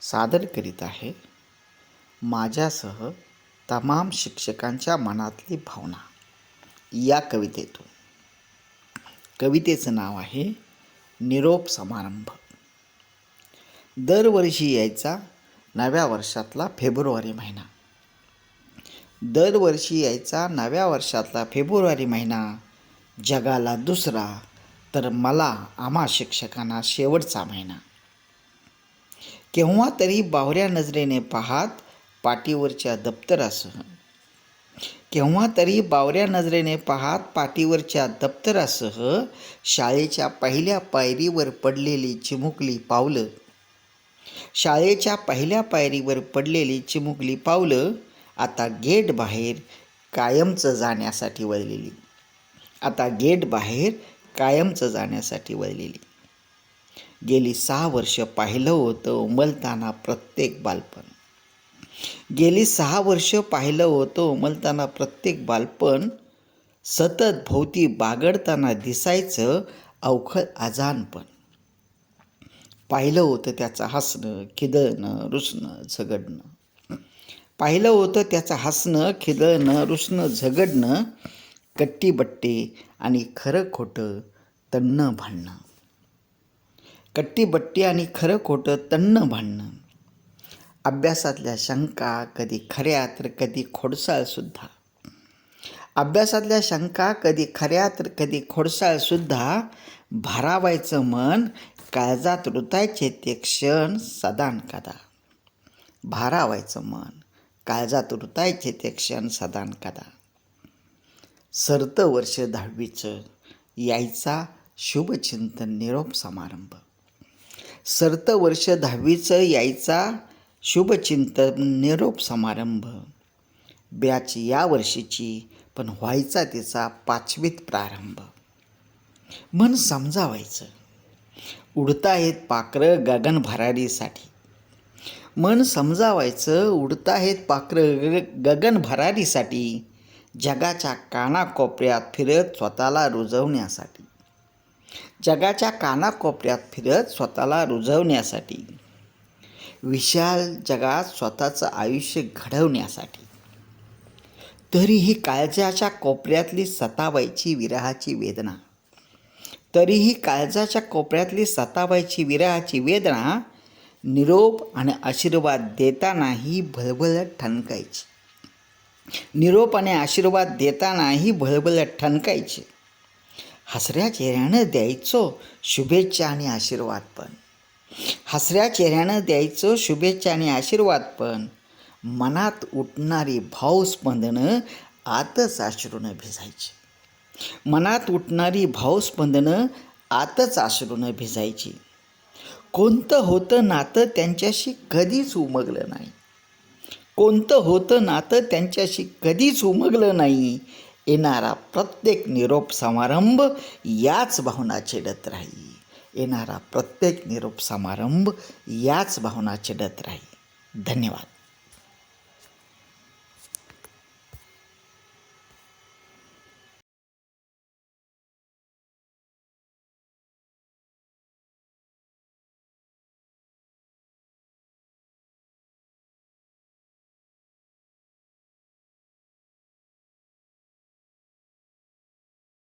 सादर करीत आहे. माझ्यासह तमाम शिक्षकांच्या मनातली भावना. या कवितेतून. कवितेचं नाव आहे निरोप समारंभ. दरवर्षी यायचा नव्या वर्षातला फेब्रुवारी महिना. दरवर्षी यायचा नव्या वर्षातला फेब्रुवारी महिना. जगाला दुसरा तर मला आम्हा शिक्षकांना शेवटचा महिना. केव्हा तरी बावऱ्या नजरेने पाहात पाठीवरच्या दप्तरासह. केव्हा तरी बावऱ्या नजरेने पाहात पाठीवरच्या दप्तरासह शाळेच्या पहिल्या पायरीवर पडलेली चिमुकली पावलं. शाळेच्या पहिल्या पायरीवर पडलेली चिमुकली पावलं आता गेट बाहेर कायमचं जाण्यासाठी वळलेली. आता गेट बाहेर कायमचं जाण्यासाठी वळलेली. गेली सहा वर्ष पाहिलं होतं उमलताना प्रत्येक बालपण. गेली सहा वर्ष पाहिलं होतं उमलताना प्रत्येक बालपण सतत भोवती बागडताना दिसायचं अवखळ आजानपण. पाहिलं होतं त्याचं हसणं खिदळणं रुसणं झगडणं. पाहिलं होतं त्याचं हसणं खिदळणं रुसणं झगडणं कट्टीबट्टी आणि खरं खोटं तण्णं भांडणं. कट्टीबट्टी आणि खरं खोटं तण्ण भांडणं. अभ्यासातल्या शंका कधी खऱ्या तर कधी खोडसाळसुद्धा अभ्यासातल्या शंका कधी खऱ्या तर कधी खोडसाळसुद्धा भारावायचं मन काळजात रुतायचे ते क्षण सदान कदा. भारावायचं मन काळजात रुतायचे ते क्षण सदान कदा. सरतं वर्ष दहावीचं यायचा शुभचिंतन निरोप समारंभ. सरतं वर्ष दहावीचं यायचा शुभचिंतन निरोप समारंभ. बॅच या वर्षीची पण व्हायचा तिचा पाचवीत प्रारंभ. मन समजावायचं. उडताहेत पाखरं गगन भरारीसाठी. मन समजावायचं उडताहेत पाखरं ग गगन भरारीसाठी. जगाच्या कानाकोपऱ्यात फिरत स्वतःला रुजवण्यासाठी. जगाच्या कानाकोपऱ्यात फिरत स्वतःला रुजवण्यासाठी. विशाल जगात स्वतःचं आयुष्य घडवण्यासाठी. तरीही काळजाच्या कोपऱ्यातली सतावायची विरहाची वेदना. तरीही काळजाच्या कोपऱ्यातली सतावायची विरहाची वेदना निरोप आणि आशीर्वाद देतानाही भलभलत ठणकायची. निरोप आणि आशीर्वाद देतानाही भलभलत ठणकायची. हसऱ्या चेहऱ्यानं द्यायचो शुभेच्छा आणि आशीर्वाद पण. हसऱ्या चेहऱ्यानं द्यायचो शुभेच्छा आणि आशीर्वाद पण. मनात उठणारी भावस्पंदनं आतच अश्रूनं भिजायची. मनात उठणारी भावस्पंदनं आतच आश्रूनं भिजायची. कोणतं होतं नातं त्यांच्याशी कधीच उमगलं नाही. कोणतं होतं नातं त्यांच्याशी कधीच उमगलं नाही. येणारा प्रत्येक निरोप समारंभ याच भावना चिडत राही. येणारा प्रत्येक निरोप समारंभ याच भावना चिडत राही. धन्यवाद.